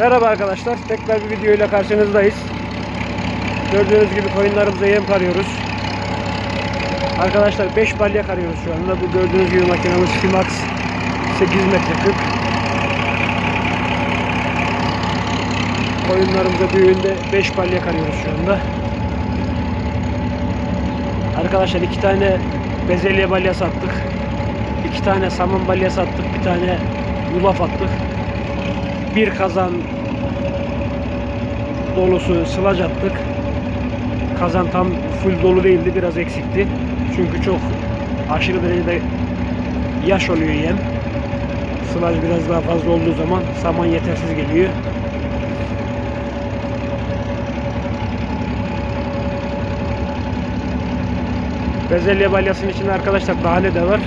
Merhaba arkadaşlar. Tekrar bir video ile karşınızdayız. Gördüğünüz gibi koyunlarımıza yem karıyoruz. Arkadaşlar 5 balya karıyoruz şu anda. Bu gördüğünüz gibi makinamız Fimax 8 metre kırk. Koyunlarımıza büyüğünde 5 balya karıyoruz şu anda. Arkadaşlar iki tane bezelye balya sattık. iki tane saman balya sattık. Bir tane yulaf attık. Bir kazan dolusu sılaç attık. Kazan tam full dolu değildi. Biraz eksikti. Çünkü çok aşırı derecede yaş oluyor yem. Sılaç biraz daha fazla olduğu zaman saman yetersiz geliyor. Bezelye balyasının içinde arkadaşlar tane de var.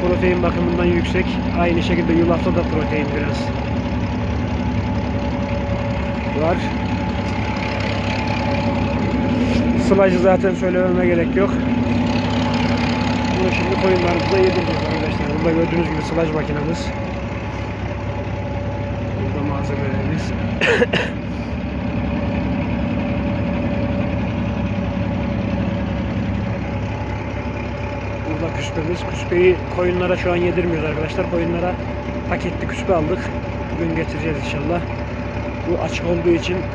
Protein bakımından yüksek. Aynı şekilde yulafta da protein biraz var. Sılacı zaten söylememe gerek yok. Bunu şimdi koyunlarımıza yedireceğiz arkadaşlar. Burada gördüğünüz gibi sılaj makinamız. Burada malzemelerimiz. Burada küspemiz. Küspeyi koyunlara şu an yedirmiyoruz arkadaşlar. Koyunlara paketli küspe aldık. Bugün getireceğiz inşallah. Bu açık olduğu için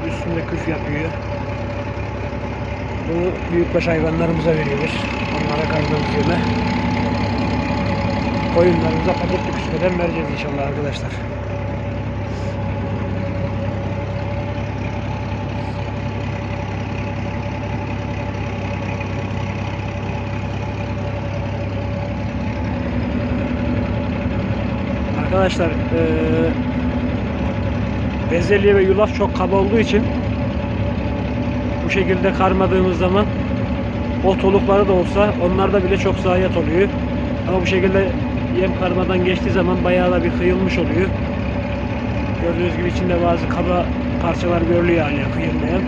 üstünde küf yapıyor. Bunu büyükbaş hayvanlarımıza veriyoruz. Onlara karnımız yeme. Koyunlarımıza paketli küspeden vereceğiz inşallah arkadaşlar. Arkadaşlar eee bezelye ve yulaf çok kaba olduğu için bu şekilde karmadığımız zaman ot olukları da olsa onlarda bile çok zayiat oluyor. Ama bu şekilde yem karmadan geçtiği zaman bayağı da bir kıyılmış oluyor. Gördüğünüz gibi içinde bazı kaba parçalar görülüyor hala kıyılmayan.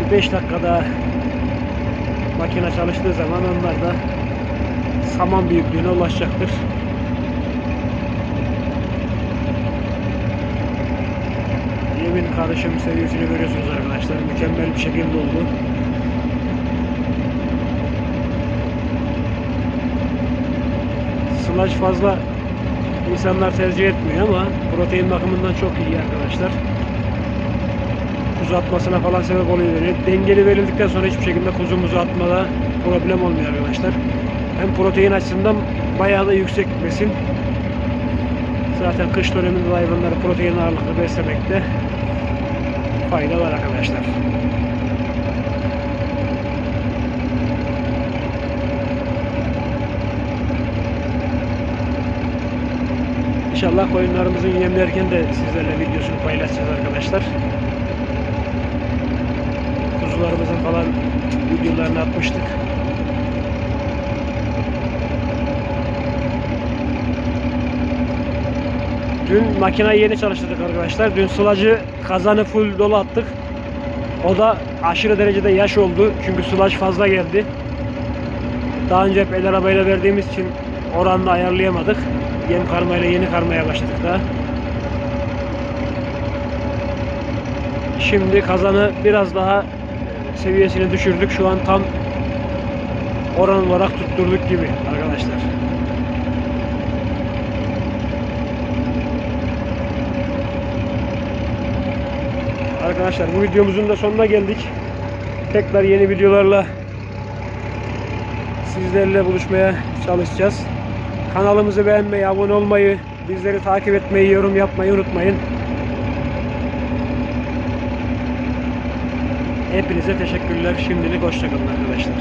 Bir 5 dakikada makine çalıştığı zaman onlar da saman büyüklüğüne ulaşacaktır. Karışım seviyesini görüyorsunuz arkadaşlar. Mükemmel bir şekilde oldu. Slash fazla insanlar tercih etmiyor ama protein bakımından çok iyi arkadaşlar. Kuzu atmasına falan sebep oluyor. Dengeli verildikten sonra hiçbir şekilde kuzumuzu atmada problem olmuyor arkadaşlar. Hem protein açısından bayağı da yüksek besin. Zaten kış döneminde hayvanları protein ağırlıklı beslemekte fayda var arkadaşlar. İnşallah koyunlarımızın yemlerken de sizlerle videosunu paylaşacağız arkadaşlar. Kuzularımızın falan videolarını atmıştık. Dün makinayı yeni çalıştırdık arkadaşlar. Dün sılacı kazanı full dolu attık. O da aşırı derecede yaş oldu. Çünkü sılaj fazla geldi. Daha önce hep el arabayla verdiğimiz için oranla ayarlayamadık. Yem karmayla yeni karmaya başladık daha. Şimdi kazanı biraz daha seviyesini düşürdük. Şu an tam oran olarak tutturduk gibi arkadaşlar. Arkadaşlar bu videomuzun da sonuna geldik. Tekrar yeni videolarla sizlerle buluşmaya çalışacağız. Kanalımızı beğenmeyi, abone olmayı, bizleri takip etmeyi, yorum yapmayı unutmayın. Hepinize teşekkürler. Şimdilik hoşçakalın arkadaşlar.